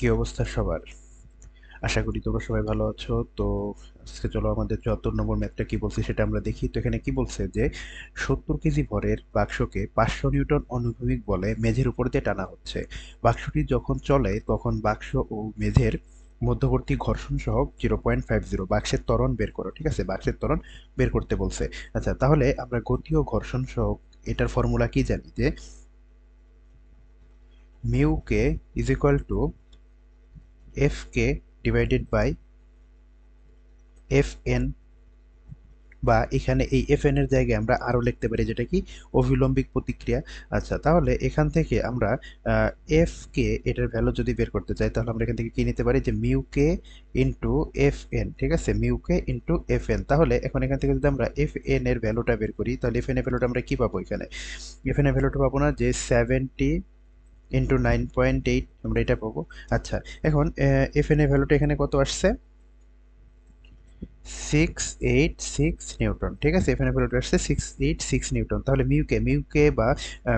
কি অবস্থা সবার? আশা করি তোমরা সবাই ভালো আছো। তো আজকে চলো আমাদের চুয়াত্তর নম্বর ম্যাথটা কি বলছে সেটা আমরা দেখি। তো এখানে কি বলছে যে, সত্তর কেজি ভরের বাক্সকে পাঁচশো নিউটন অনুভূমিক বলে মেঝের উপর দিয়ে টানা হচ্ছে। বাক্সটি যখন চলে, তখন বাক্স ও মেঝের মধ্যবর্তী ঘর্ষণ সহ জিরো পয়েন্ট ফাইভ জিরো বাক্সের ত্বরণ বের করো, ঠিক আছে? বাক্সের ত্বরণ বের করতে বলছে। আচ্ছা তাহলে আমরা গতি ও ঘর্ষণ সহ এটার ফর্মুলা কি জানি? যে, mu K is equal to K divided by F N বা এখানে এই এফ এন এর জায়গায় আমরা আরও লিখতে পারি, যেটা কি? অভিলম্বিক প্রতিক্রিয়া। আচ্ছা তাহলে এখান থেকে আমরা এফ কে এটার ভ্যালু যদি বের করতে চাই, তাহলে আমরা এখান থেকে কি নিতে পারি? যে mu K into F N ঠিক আছে? Mu K into F N তাহলে এখন এখান থেকে যদি আমরা এফ এন এর ভ্যালুটা বের করি, তাহলে এফ এন এর ভ্যালুটা আমরা কি পাবো এখানে? এফ এন এর ভ্যালুটা পাবো না যে seventy into nine point eight আমরা এটা পাবো। আচ্ছা এখন এফ এন এর ভ্যালুটা এখানে কত আসছে? সিক্স এইট সিক্স নিউটন ঠিক আছে? এখানে ভ্যালুটা আসছে সিক্স এইট সিক্স নিউটন তাহলে মিউকে মিউকে বা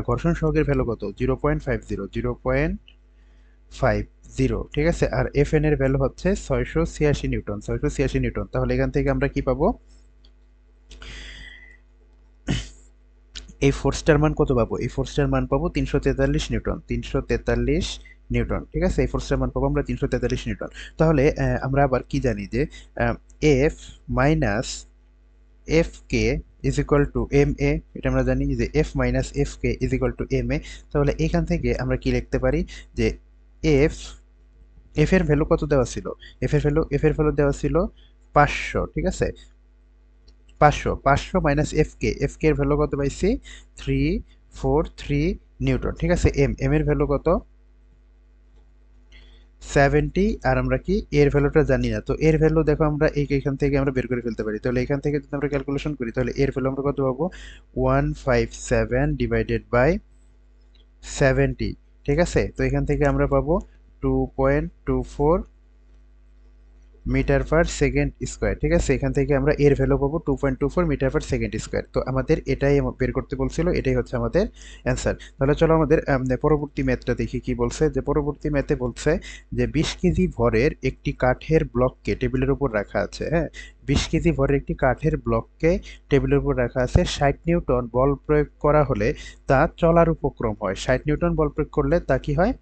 ঘর্ষণ সহগের ভ্যালু কত? Zero point five zero zero point five zero ঠিক আছে? আর এফ এন এর ভ্যালু হচ্ছে ছয়শো ছিয়াশি নিউটন ছয়শো ছিয়াশি নিউটন তাহলে এখান থেকে আমরা কি পাবো? এই ফোর্সটার মান কত পাবো? এই ফোর্সটার মান পাবো তিনশো তেতাল্লিশ নিউটন। তিনশো তেতাল্লিশ নিউটন, ঠিক আছে? এই ফোর্সটার মান পাবো আমরা তিনশো তেতাল্লিশ নিউটন। তাহলে আমরা আবার কি জানি যে F minus F K is equal to M A এটা আমরা জানি যে F minus F K is equal to M A তাহলে এখান থেকে আমরা কি লিখতে পারি যে এফ এফ এর ভ্যালু কত দেওয়া ছিল? এফ এর ভ্যালু এফ এর ভ্যালু দেওয়া ছিল পাঁচশো, ঠিক আছে? পাঁচশো পাঁচশো minus F K F K এর ভ্যালু কত পাইছি? থ্রি ফোর থ্রি নিউটন ঠিক আছে? এম এম এর ভ্যালু কত? সেভেন্টি আর আমরা কি এর ভ্যালুটা জানি না। তো এর ভ্যালু দেখো আমরা এই এখান থেকে আমরা বের করে ফেলতে পারি। তাহলে এখান থেকে যদি আমরা ক্যালকুলেশন করি, তাহলে এর ভ্যালু আমরা কত পাবো? One five seven divided by seventy ঠিক আছে? তো এখান থেকে আমরা পাবো two point two four metre per second square, ঠিক আছে? এখান থেকে আমরা এর ভ্যালু পাবো two point two four metre per second square. তো আমাদের এটাই বের করতে বলছিল, এটাই হচ্ছে আমাদের অ্যান্সার তাহলে চলো আমাদের পরবর্তী ম্যাথটা দেখি কি বলছে। যে পরবর্তী ম্যাথে বলছে যে বিশ কেজি ভরের একটি কাঠের ব্লককে টেবিলের উপর রাখা আছে হ্যাঁ? বিশ কেজি ভরের একটি কাঠের ব্লককে টেবিলের উপর রাখা আছে। ষাট নিউটন বল প্রয়োগ করা হলে তা চলার উপক্রম হয়। ষাট নিউটন বল প্রয়োগ করলে তা কি হয়?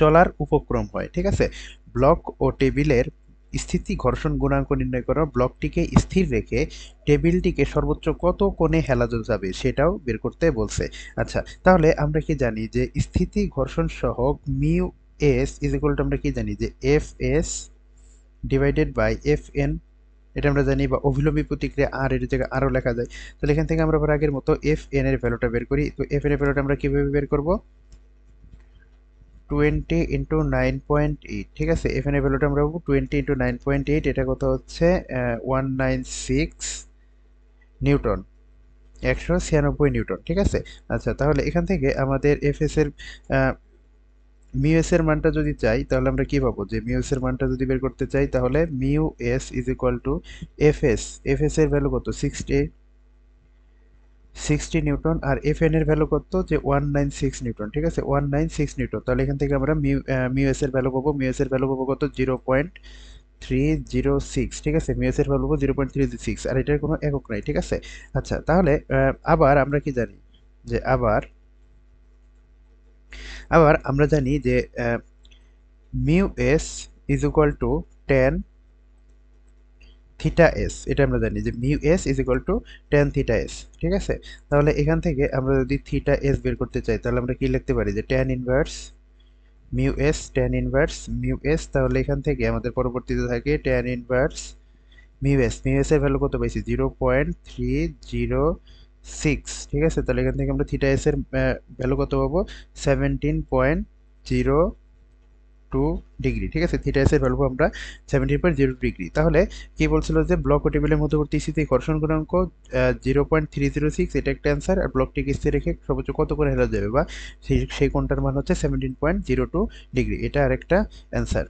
চলার উপক্রম হয়, ঠিক আছে? ব্লক ও টেবিলের স্থিতি ঘর্ষণ গুণাঙ্ক নির্ণয় করা ব্লকটিকে স্থির রেখে টেবিলটিকে সর্বোচ্চ কত কোণে হেলা যাবে সেটাও বের করতে বলছে। আচ্ছা তাহলে আমরা কি জানি যে স্থিতি ঘর্ষণ সহক mu S is equal to আমরা কি জানি যে F S divided by F N, এটা আমরা জানি বা অভিলম্বী প্রতিক্রিয়া আর এর জায়গায় আরও লেখা যায়। তাহলে এখান থেকে আমরা আবার আগের মতো এফ এন এর ভ্যালুটা বের করি। তো এফ এন এর ভ্যালুটা আমরা কীভাবে বের করব? Twenty into nine point eight ঠিক আছে? এখানে ভ্যালুটা আমরা পাবো twenty into nine point eight এটা কত হচ্ছে? ওয়ান নাইন সিক্স নিউটন, একশো ছিয়ানব্বই নিউটন, ঠিক আছে? আচ্ছা তাহলে এখান থেকে আমাদের এফএস এর মিউএস এর মানটা যদি চাই, তাহলে আমরা কি পাবো? যে মিউএস এর মানটা যদি বের করতে চাই, তাহলে mu S is equal to F FS FS এর ভ্যালু কত? সিক্সটি সিক্সটি নিউটন আর এফ এন এর ভ্যালু কত? যে ওয়ান নাইন সিক্স নিউটন, ঠিক আছে? One nine six newton. তাহলে এখান থেকে আমরা মিউ মিউএস এর ভ্যালু পাবো। মিউএস এর ভ্যালু পাবো কত? Zero point three zero six ঠিক আছে? মিউএস এর ভ্যালু পাবো জিরো পয়েন্ট থ্রি সিক্স আর এটার কোনো একক নাই, ঠিক আছে? আচ্ছা তাহলে আবার আমরা কি জানি? যে আবার আবার আমরা জানি যে mu S is equal to tan theta S এটা আমরা জানি যে mu S is equal to tan theta S ঠিক আছে? তাহলে এখান থেকে আমরা যদি থিটা এস বের করতে চাই, তাহলে আমরা কি লিখতে পারি? যে tan inverse mu S tan inverse mu S তাহলে এখান থেকে আমাদের পরবর্তীতে থাকে tan inverse mu S mu S এর ভ্যালু কত পাইছি? Zero point three zero six ঠিক আছে? তাহলে এখান থেকে আমরা থিটা এস এর ভ্যালু কত পাবো? Seventeen point zero two degree ঠিক আছে? থিটা এসের ভ্যালু আমরা সেভেন্টিন পয়েন্ট জিরো ডিগ্রি তাহলে কি বলছিল যে ব্লক ও টেবিলের মধ্যবর্তী স্থিতি ঘর্ষণ গুণাঙ্ক zero point three zero six এটা একটা অ্যান্সার আর ব্লকটিকে স্থির রেখে সর্বোচ্চ কত করে হেরা যাবে বা সেই সেই কোনটার মান হচ্ছে seventeen point zero two degree এটা আরেকটা অ্যান্সার